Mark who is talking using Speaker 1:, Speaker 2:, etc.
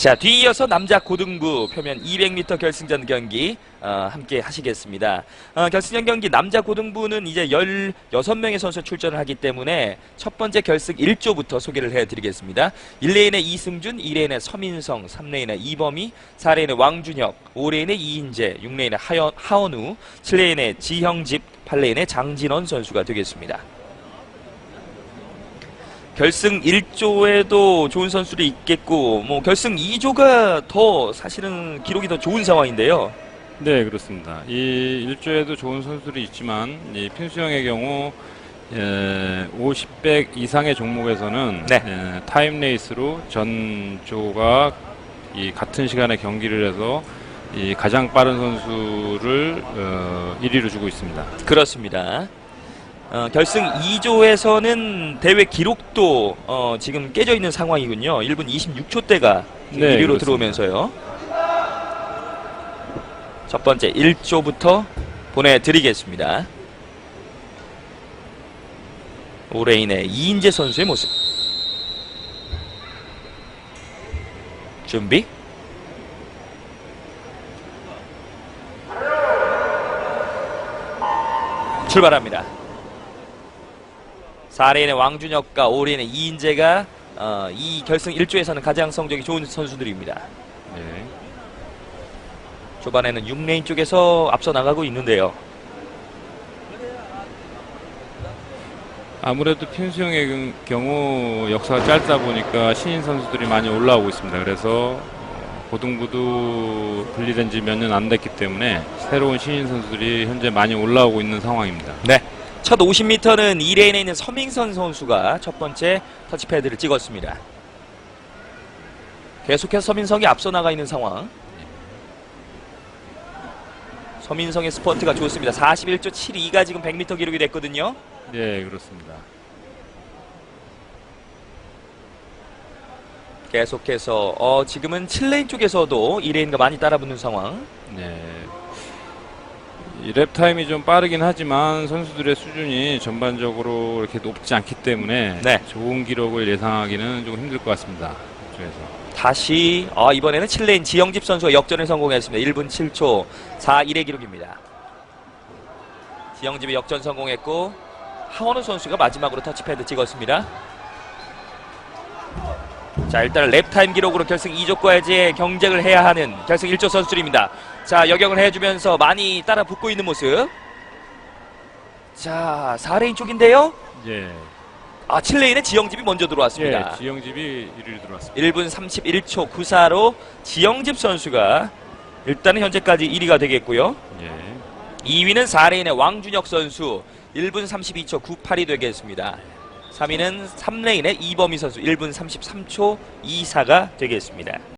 Speaker 1: 자, 뒤이어서 남자 고등부 표면 200m 결승전 경기 어, 함께 하시겠습니다. 어, 결승전 경기 남자 고등부는 이제 16명의 선수 출전을 하기 때문에 첫 번째 결승 1조부터 소개를 해드리겠습니다. 1레인의 이승준, 2레인의 서민성, 3레인의 이범희, 4레인의 왕준혁, 5레인의 이인재, 6레인의 하연, 하원우, 7레인의 지형집, 8레인의 장진원 선수가 되겠습니다. 결승 1조에도 좋은 선수들이 있겠고 뭐 결승 2조가 더 사실은 기록이 더 좋은 상황인데요.
Speaker 2: 네, 그렇습니다. 이 일조에도 좋은 선수들이 있지만 이 핀수영의 경우 예, 50, 100 이상의 종목에서는
Speaker 1: 네.
Speaker 2: 예, 타임 레이스로 전조가 이 같은 시간에 경기를 해서 이 가장 빠른 선수를 어, 1위로 주고 있습니다.
Speaker 1: 그렇습니다. 어, 결승 2조에서는 대회 기록도 어, 지금 깨져 있는 상황이군요. 1분 26초대가
Speaker 2: 네,
Speaker 1: 1위로
Speaker 2: 그렇습니다.
Speaker 1: 들어오면서요. 첫 번째 1조부터 보내드리겠습니다. 오레인의 이인재 선수의 모습. 준비. 출발합니다. 4레인의 왕준혁과 5레인의 이인재가 어, 이 결승 1조에서는 가장 성적이 좋은 선수들입니다.
Speaker 2: 네.
Speaker 1: 초반에는 6레인 쪽에서 앞서 나가고 있는데요.
Speaker 2: 아무래도 핀수영의 경- 경우 역사가 짧다 보니까 신인 선수들이 많이 올라오고 있습니다. 그래서 어, 고등부도 분리된 지 몇 년 안 됐기 때문에 새로운 신인 선수들이 현재 많이 올라오고 있는 상황입니다.
Speaker 1: 네. 첫 50m는 2레인에 있는 서민선 선수가 첫 번째 터치패드를 찍었습니다. 계속해서 서민성이 앞서 나가 있는 상황. 서민성의 스퍼트가 좋습니다. 41초 72가 지금 100m 기록이 됐거든요.
Speaker 2: 네, 그렇습니다.
Speaker 1: 계속해서 어, 지금은 7레인 쪽에서도 2레인과 많이 따라붙는 상황.
Speaker 2: 네. 이랩 타임이 좀 빠르긴 하지만 선수들의 수준이 전반적으로 이렇게 높지 않기 때문에
Speaker 1: 네.
Speaker 2: 좋은 기록을 예상하기는 좀 힘들 것 같습니다. 그래서
Speaker 1: 다시 어, 이번에는 7레인 지영집 선수가 역전에 성공했습니다. 1분 7초 4-1의 기록입니다. 지영집이 역전 성공했고 하원우 선수가 마지막으로 터치패드 찍었습니다. 자 일단 랩타임 기록으로 결승 2조까지 경쟁을 해야 하는 결승 1조 선수들입니다. 자 여경을 해주면서 많이 따라 붙고 있는 모습. 자 4레인 쪽인데요.
Speaker 2: 예,
Speaker 1: 아 7레인의 지영집이 먼저 들어왔습니다.
Speaker 2: 예, 지영집이 1위로 들어왔습니다.
Speaker 1: 1분 31초 94로 지영집 선수가 일단은 현재까지 1위가 되겠고요.
Speaker 2: 예.
Speaker 1: 2위는 4레인의 왕준혁 선수 1분 32초 98이 되겠습니다. 3위는 3레인의 이범희 선수 1분 33초 24가 되겠습니다.